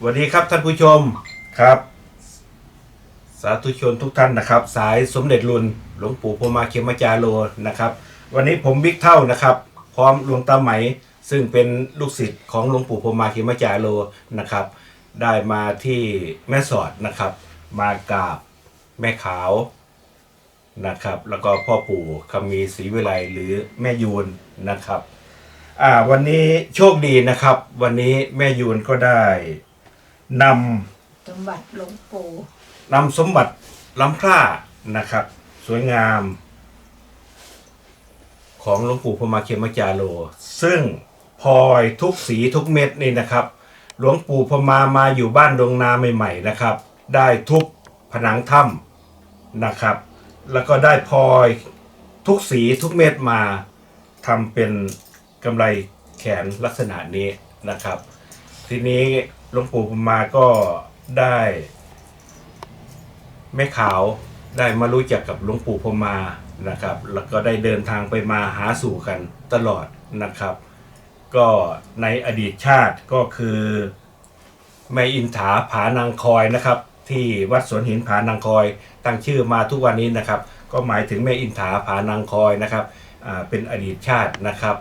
สวัสดีครับท่านผู้ชมครับ สาธุชนทุกท่านนะครับ สายสมเด็จรุนหลวงปู่พรหมาเขมจาโลนะครับ วันนี้ผมบิ๊กเท่านะครับ พร้อมหลวงตาไหม ซึ่งเป็นลูกศิษย์ของหลวงปู่พรหมาเขมจาโลนะครับ ได้มาที่แม่สอดนะครับ มากราบแม่ขาวนะครับ แล้วก็พ่อปู่คำมีศรีวิไลหรือแม่ยูนนะครับอ่าวันนี้โชคดีนะครับ วันนี้แม่ยูนก็ได้ นสมบัติหลวงปู่ำนำสมบัติล้ำค่านะครับ สวยงาม ของหลวงปู่พรหมาเขมจาโล ซึ่งพลอยทุกสีทุกเม็ดนี่นะครับ หลวงปู่พรหมามาอยู่บ้านดงนาใหม่ๆนะครับ ได้ทุบผนังถ้ำนะครับ แล้วก็ได้พลอยทุกสีทุกเม็ดมาทำเป็นกำไรแขนลักษณะนี้นะครับ ทีนี้หลวงปู่พรมาก็ได้แม่ขาวได้มารู้จักกับหลวงปู่พรมานะครับ แล้วก็ได้เดินทางไปมาหาสู่กันตลอดนะครับ ก็ในอดีตชาติก็คือแม่อินถาผานางคอยนะครับ ที่วัดสวนหินผานางคอย ตั้งชื่อมาทุกวันนี้นะครับ ก็หมายถึงแม่อินถาผานางคอยนะครับเป็นอดีตชาตินะครับ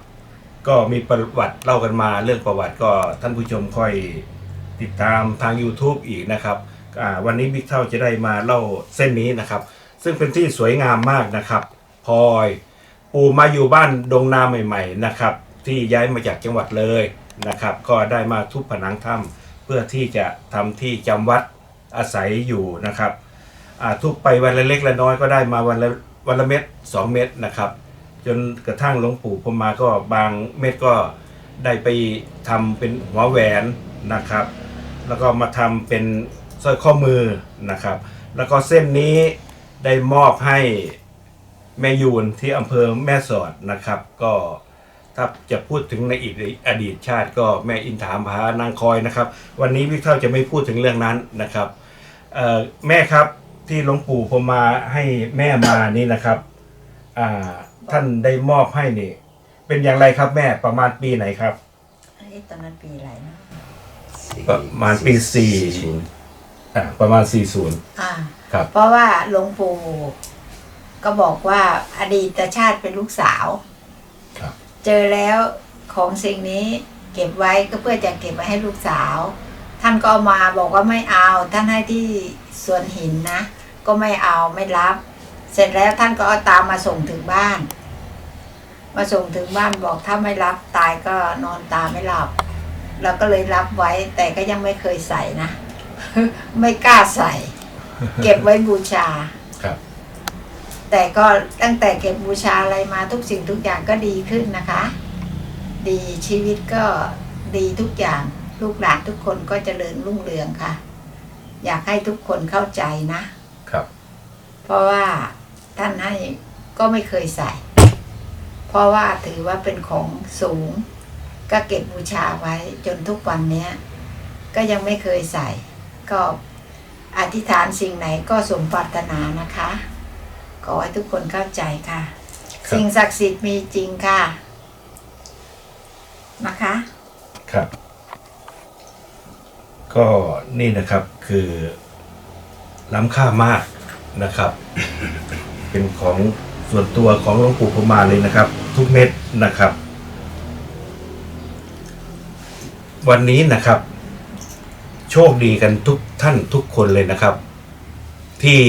ก็มีประวัติเล่ากันมาเรื่องประวัติก็ท่านผู้ชมค่อยติดตามทาง YouTube อีกนะครับอ่าวันนี้บิ๊กเท่าจะได้มาเล่าเส้นนี้นะครับ ซึ่งเป็นที่สวยงามมากนะครับพลอยปู่มาอยู่บ้านดงนาใหม่ ๆนะครับ ที่ย้ายมาจากจังหวัดเลยนะครับ ก็ได้มาทุบผนังถ้ำเพื่อที่จะทำที่จำวัดอาศัยอยู่นะครับอ่าทุบไปวันละเล็กละน้อยก็ได้มาวันละวันละเม็ดสองเม็ดนะครับ จนกระทั่งหลวงปู่พรหมาก็บางเม็ดก็ได้ไปทำเป็นหัวแหวนนะครับ แล้วก็มาทำเป็นสร้อยข้อมือนะครับ แล้วก็เส้นนี้ได้มอบให้แม่ยูนที่อำเภอแม่สอดนะครับ ก็ถ้าจะพูดถึงในอีกอดีตชาติก็แม่อินถามพานางคอยนะครับ วันนี้วิกเท่าจะไม่พูดถึงเรื่องนั้นนะครับแม่ครับที่หลวงปู่พรหมาให้แม่มานี่นะครับอ่า ท่านได้มอบให้นี่ เป็นอย่างไรครับแม่ประมาณปีไหนครับ ไอ้ตอนนั้นปีอะไรนะประมาณปีสี่อ่าประมาณ40อ่า ครับ เพราะว่าหลวงปู่ก็บอกว่าอดีตชาติเป็นลูกสาว ครับ เจอแล้วของสิ่งนี้เก็บไว้ก็เพื่อจะเก็บไว้ให้ลูกสาว ท่านก็เอามาบอกว่าไม่เอา ท่านให้ที่สวนหินนะ ก็ไม่เอาไม่รับ เสร็จแล้วท่านก็เอาตามมาส่งถึงบ้าน มาส่งถึงบ้านบอกถ้าไม่รับตายก็นอนตาไม่หลับเราก็เลยรับไว้แต่ก็ยังไม่เคยใส่นะ ไม่กล้าใส่ เก็บไว้บูชาครับ แต่ก็ตั้งแต่เก็บบูชาอะไรมาทุกสิ่งทุกอย่างก็ดีขึ้นนะคะ ดีชีวิตก็ดีทุกอย่างลูกหลานทุกคนก็เจริญรุ่งเรืองค่ะ อยากให้ทุกคนเข้าใจนะครับ เพราะว่าท่านให้ก็ไม่เคยใส่ เพราะว่าถือว่าเป็นของสูง ก็เก็บบูชาไว้จนทุกวันเนี้ยก็ยังไม่เคยใส่ ก็อธิษฐานสิ่งไหนก็สมปรารถนานะคะขอให้ทุกคนเข้าใจค่ะครับสิ่งศักดิ์สิทธิ์มีจริงค่ะ นะคะ ครับ ก็นี่นะครับคือล้ำค่ามาก นะครับ เป็นของส่วนตัวของหลวงปู่พรหมาเลยนะครับ ทุกเม็ดนะครับ วันนี้นะครับ โชคดีกันทุกท่านทุกคนเลยนะครับ ที่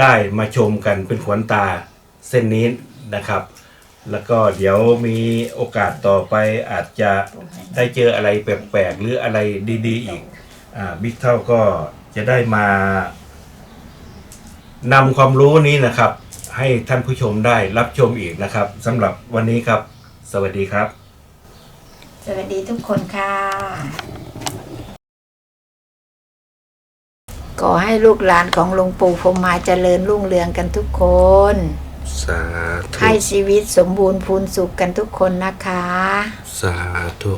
ได้มาชมกันเป็นขวัญตาเส้นนี้นะครับ แล้วก็เดี๋ยวมีโอกาสต่อไปอาจจะได้เจออะไรแปลกๆ หรืออะไรดี ๆ อีก อ่าบิ๊กเท่าก็จะได้มา นำความรู้นี้นะครับ ให้ท่านผู้ชมได้รับชมอีกนะครับสำหรับวันนี้ครับ สวัสดีครับ สวัสดีทุกคนค่ะ ขอให้ลูกหลานของหลวงปู่พรหมาเจริญรุ่งเรืองกันทุกคน สาธุให้ชีวิตสมบูรณ์พูนสุขกันทุกคนนะคะ สาธุ